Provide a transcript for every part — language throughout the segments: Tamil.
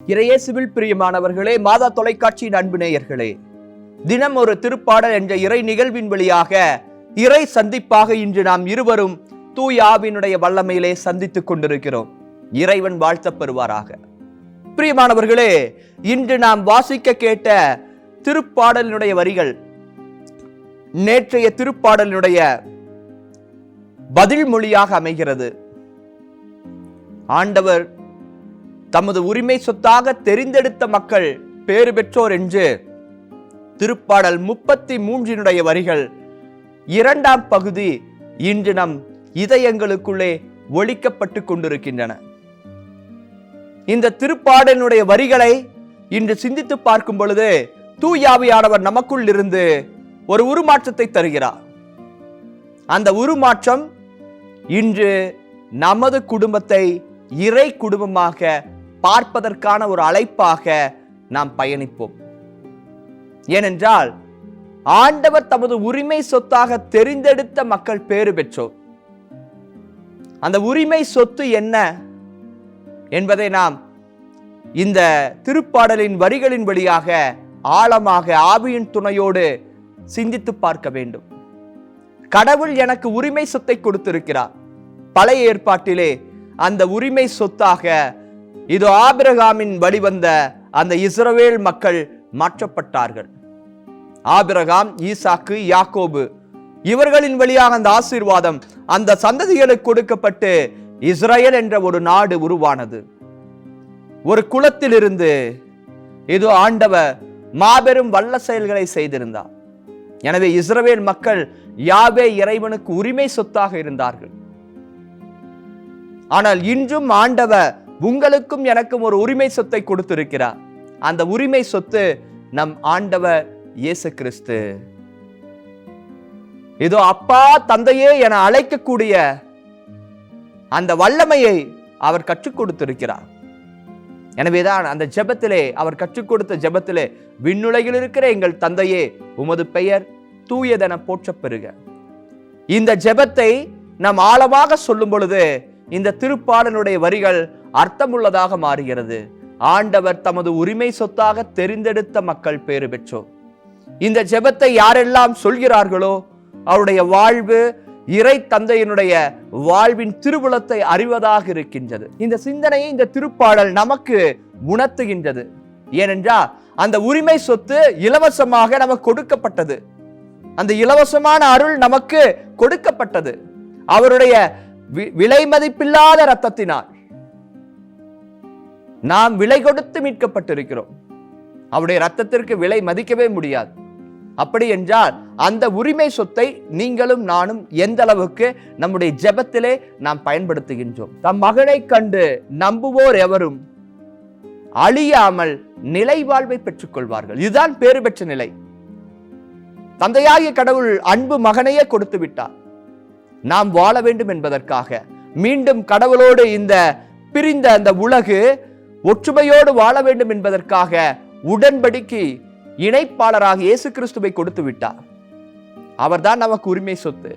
இறையேசுவில் பிரியமானவர்களே மாதா தொலைக்காட்சியின் அன்பு நேயர்களே தினம் ஒரு திருப்பாடல் என்ற இறை நிகழ்வின் வழியாக இறை சந்திப்பாக இன்று நாம் இருவரும் தூயாவினுடைய வல்லமையிலே சந்தித்துக் கொண்டிருக்கிறோம். இறைவன் வாழ்த்த பெறுவாராக. பிரியமானவர்களே இன்று நாம் வாசிக்க கேட்ட திருப்பாடலினுடைய வரிகள் நேற்றைய திருப்பாடலினுடைய பதில் மொழியாக அமைகிறது. ஆண்டவர் தமது உரிமை சொத்தாக தெரிந்தெடுத்த மக்கள் பேறு பெற்றோர் என்று திருப்பாடல் முப்பத்தி மூன்றினுடைய வரிகள். இரண்டாம் பகுதி இன்று நம் இதயங்களுக்குள்ளே ஒழிக்கப்பட்டு கொண்டிருக்கின்றன. இந்த திருப்பாடலினுடைய வரிகளை இன்று சிந்தித்து பார்க்கும் பொழுது தூயாவியானவர் நமக்குள் இருந்து ஒரு உருமாற்றத்தை தருகிறார். அந்த உருமாற்றம் இன்று நமது குடும்பத்தை இறை குடும்பமாக பார்ப்பதற்கான ஒரு அழைப்பாக நாம் பயணிப்போம். ஏனென்றால் ஆண்டவர் தமது உரிமை சொத்தாக தெரிந்தெடுத்த மக்கள் பேறு பெற்றோர். அந்த உரிமை சொத்து என்ன என்பதை நாம் இந்த திருப்பாடலின் வரிகளின் வழியாக ஆழமாக ஆவியின் துணையோடு சிந்தித்து பார்க்க வேண்டும். கடவுள் எனக்கு உரிமை சொத்தை கொடுத்திருக்கிறார். பழைய ஏற்பாட்டிலே அந்த உரிமை சொத்தாக இது ஆபிரகாமின் வழிவந்த அந்த இஸ்ரவேல் மக்கள் மாற்றப்பட்டார்கள். ஆபிரகாம் ஈசாக்கு யாக்கோபு இவர்களின் வழியாக அந்த ஆசீர்வாதம் அந்த சந்ததிகளுக்கு கொடுக்கப்பட்டு இஸ்ரேல் என்ற ஒரு நாடு உருவானது. ஒரு குலத்திலிருந்து இது ஆண்டவர் மாபெரும் வல்ல செயல்களை செய்திருந்தார். எனவே இஸ்ரவேல் மக்கள் யாவே இறைவனுக்கு உரிமை சொத்தாக இருந்தார்கள். ஆனால் இன்றும் ஆண்டவர் உங்களுக்கும் எனக்கும் ஒரு உரிமை சொத்தை கொடுத்திருக்கிறார். அந்த உரிமை சொத்து நம் ஆண்டவர் இயேசு கிறிஸ்து இதோ அப்பா தந்தையே என அழைக்கக்கூடிய அந்த வல்லமையை அவர் கற்றுக் கொடுத்திருக்கிறார். எனவேதான் அந்த ஜெபத்திலே அவர் கற்றுக் கொடுத்த ஜெபத்திலே விண்ணுலகில் இருக்கிற எங்கள் தந்தையே உமது பெயர் தூயதென போற்றப்பெறுக. இந்த ஜெபத்தை நாம் ஆழமாக சொல்லும் பொழுது இந்த திருப்பாடனுடைய வரிகள் அர்த்தமுள்ளதாக மாறுகிறது. ஆண்டவர் தமது உரிமை சொத்தாக தெரிந்தெடுத்த மக்கள் பேறு பெற்றோர். இந்த ஜெபத்தை யாரெல்லாம் சொல்கிறார்களோ அவருடைய வாழ்வு இறை தந்தையினுடைய வாழ்வின் திருவுளத்தை அறிவதாக இருக்கின்றது. இந்த சிந்தனையை இந்த திருப்பாடல் நமக்கு உணர்த்துகின்றது. ஏனென்றால் அந்த உரிமை சொத்து இலவசமாக நமக்கு கொடுக்கப்பட்டது. அந்த இலவசமான அருள் நமக்கு கொடுக்கப்பட்டது. அவருடைய வி- விலை மதிப்பில்லாத ரத்தத்தினால் நாம் விலை கொடுத்து மீட்கப்பட்டிருக்கிறோம். அவருடைய ரத்தத்திற்கு விலை மதிக்கவே முடியாது. அப்படி என்றால் அந்த உரிமை சொத்தை நீங்களும் நானும் எந்த அளவுக்கு நம்முடைய ஜெபத்திலே நாம் பயன்படுத்துகின்றோம். தம் மகனை கண்டு நம்புவோர் எவரும் அழியாமல் நிலை வாழ்வை பெற்றுக் கொள்வார்கள் இதுதான் பேறு பெற்ற நிலை. தந்தையாகிய கடவுள் அன்பு மகனையே கொடுத்து விட்டார். நாம் வாழ வேண்டும் என்பதற்காக மீண்டும் கடவுளோடு இந்த பிரிந்த அந்த உலகு ஒற்றுமையோடு வாழ வேண்டும் என்பதற்காக உடன்படிக்கை இணைப்பாளராக இயேசு கிறிஸ்துவை கொடுத்து விட்டார். அவர்தான் நமக்கு உரிமை சொத்து.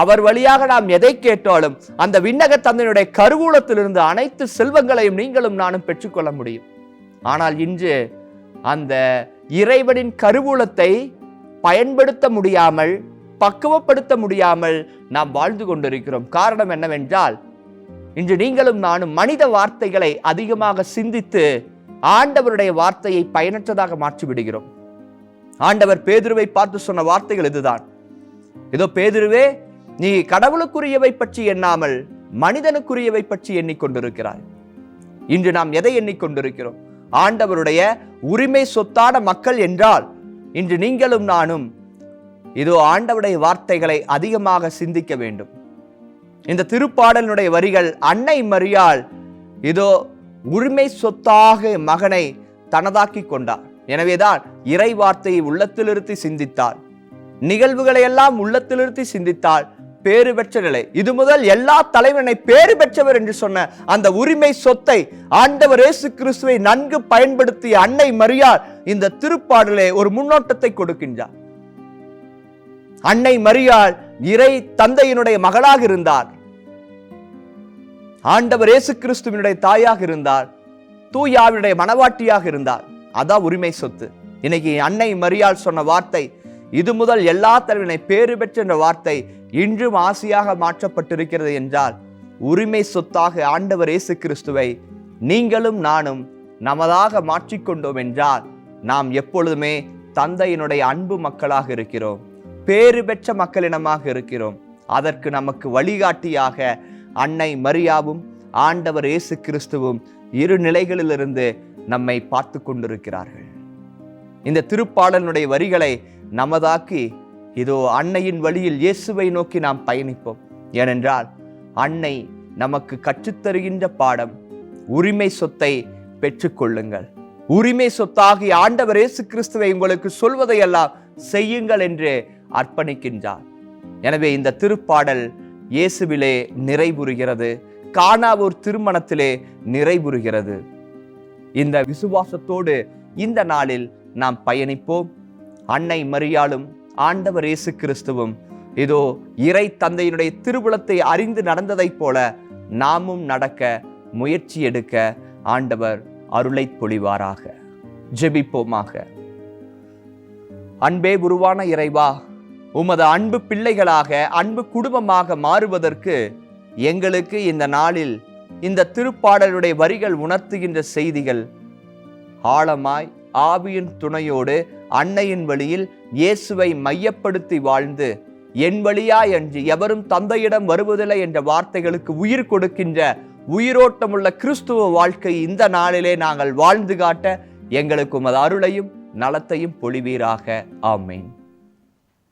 அவர் வழியாக நாம் எதை கேட்டாலும் அந்த விண்ணக தந்தையுடைய கருவூலத்திலிருந்து அனைத்து செல்வங்களையும் நீங்களும் நானும் பெற்றுக்கொள்ள முடியும். ஆனால் இன்று அந்த இறைவனின் கருவூலத்தை பயன்படுத்த முடியாமல் பக்குவப்படுத்த முடியாமல் நாம் வாழ்ந்து கொண்டிருக்கிறோம். காரணம் என்னவென்றால் இன்று நீங்களும் நானும் மனித வார்த்தைகளை அதிகமாக சிந்தித்து ஆண்டவருடைய வார்த்தையை பயனற்றதாக மாற்றிவிடுகிறோம். ஆண்டவர் பேதுருவை பார்த்து சொன்ன வார்த்தைகள் இதுதான். இதோ பேதுருவே நீ கடவுளுக்குரியவை பற்றி எண்ணாமல் மனிதனுக்குரியவை பற்றி எண்ணிக்கொண்டிருக்கிறாய். இன்று நாம் எதை எண்ணிக்கொண்டிருக்கிறோம்? ஆண்டவருடைய உரிமை சொத்தான மக்கள் என்றால் இன்று நீங்களும் நானும் இதோ ஆண்டவருடைய வார்த்தைகளை அதிகமாக சிந்திக்க வேண்டும். இந்த திருப்பாடலினுடைய வரிகள் அன்னை மரியாள் இதோ உரிமை சொத்தாக மகனை தனதாக்கி கொண்டார். எனவேதான் இறை வார்த்தையை உள்ளத்திலிருத்தி சிந்தித்தாள் நிகழ்வுகளை எல்லாம் உள்ளத்திலிருத்தி சிந்தித்தால் பேறு பெற்ற நிலை. இது முதல் எல்லா தலைவனை பேறு பெற்றவர் என்று சொன்ன அந்த உரிமை சொத்தை ஆண்டவர் இயேசு கிறிஸ்துவை நன்கு பயன்படுத்திய அன்னை மரியாள் இந்த திருப்பாடலே ஒரு முன்னோட்டத்தை கொடுக்கின்றார். அன்னை மரியாள் இறை தந்தையினுடைய மகளாக இருந்தார். ஆண்டவர் இயேசு கிறிஸ்துவினுடைய தாயாக இருந்தார். தூயாவினுடைய மனவாட்டியாக இருந்தார். அதான் உரிமை சொத்து. இன்னைக்கு அன்னை மரியாள் சொன்ன வார்த்தை இது முதல் எல்லா தலைவனை பேறு பெற்ற வார்த்தை இன்றும் ஆசையாக மாற்றப்பட்டிருக்கிறது என்றால் உரிமை சொத்தாக ஆண்டவர் இயேசு கிறிஸ்துவை நீங்களும் நானும் நமதாக மாற்றிக்கொண்டோம் என்றால் நாம் எப்பொழுதுமே தந்தையினுடைய அன்பு மக்களாக இருக்கிறோம். பேறு பெற்ற மக்களினமாக இருக்கிறோம். அதற்கு நமக்கு வழிகாட்டியாக அன்னை மரியாவும் ஆண்டவர் இயேசு கிறிஸ்துவும் இரு நிலைகளிலிருந்து நம்மை பார்த்து கொண்டிருக்கிறார்கள். இந்த திருப்பாடலினுடைய வரிகளை நமதாக்கி இதோ அன்னையின் வழியில் இயேசுவை நோக்கி நாம் பயணிப்போம். ஏனென்றால் அன்னை நமக்கு கற்றுத்தருகின்ற பாடம் உரிமை சொத்தை பெற்றுக்கொள்ளுங்கள். உரிமை சொத்தாகி ஆண்டவர் இயேசு கிறிஸ்துவை உங்களுக்கு சொல்வதையெல்லாம் செய்யுங்கள் என்று அர்ப்பணிக்கின்றார். எனவே இந்த திருப்பாடல் இயேசுவிலே நிறைவுறுகிறது. காணாவூர் திருமணத்திலே நிறைவுறுகிறது. இந்த விசுவாசத்தோடு இந்த நாளில் நாம் பயணிப்போம். அன்னை மரியாளும் ஆண்டவர் இயேசு கிறிஸ்துவும் இதோ இறை தந்தையினுடைய திருவுளத்தை அறிந்து நடந்ததைப் போல நாமும் நடக்க முயற்சி எடுக்க ஆண்டவர் அருளை பொழிவாராக. ஜெபிப்போமாக. அன்பே உருவான இறைவா உமது அன்பு பிள்ளைகளாக அன்பு குடும்பமாக மாறுவதற்கு எங்களுக்கு இந்த நாளில் இந்த திருப்பாடலுடைய வரிகள் உணர்த்துகின்ற செய்திகள். ஆழமாய் ஆவியின் துணையோடு அன்னையின் வழியில் இயேசுவை மையப்படுத்தி வாழ்ந்து என் வழியாய் என்று எவரும் தந்தையிடம் வருவதில்லை என்ற வார்த்தைகளுக்கு உயிர் கொடுக்கின்ற உயிரோட்டமுள்ள கிறிஸ்துவ வாழ்க்கை இந்த நாளிலே நாங்கள் வாழ்ந்து காட்ட எங்களுக்கு உமது அருளையும் நலத்தையும் பொழிவீராக. ஆமேன்.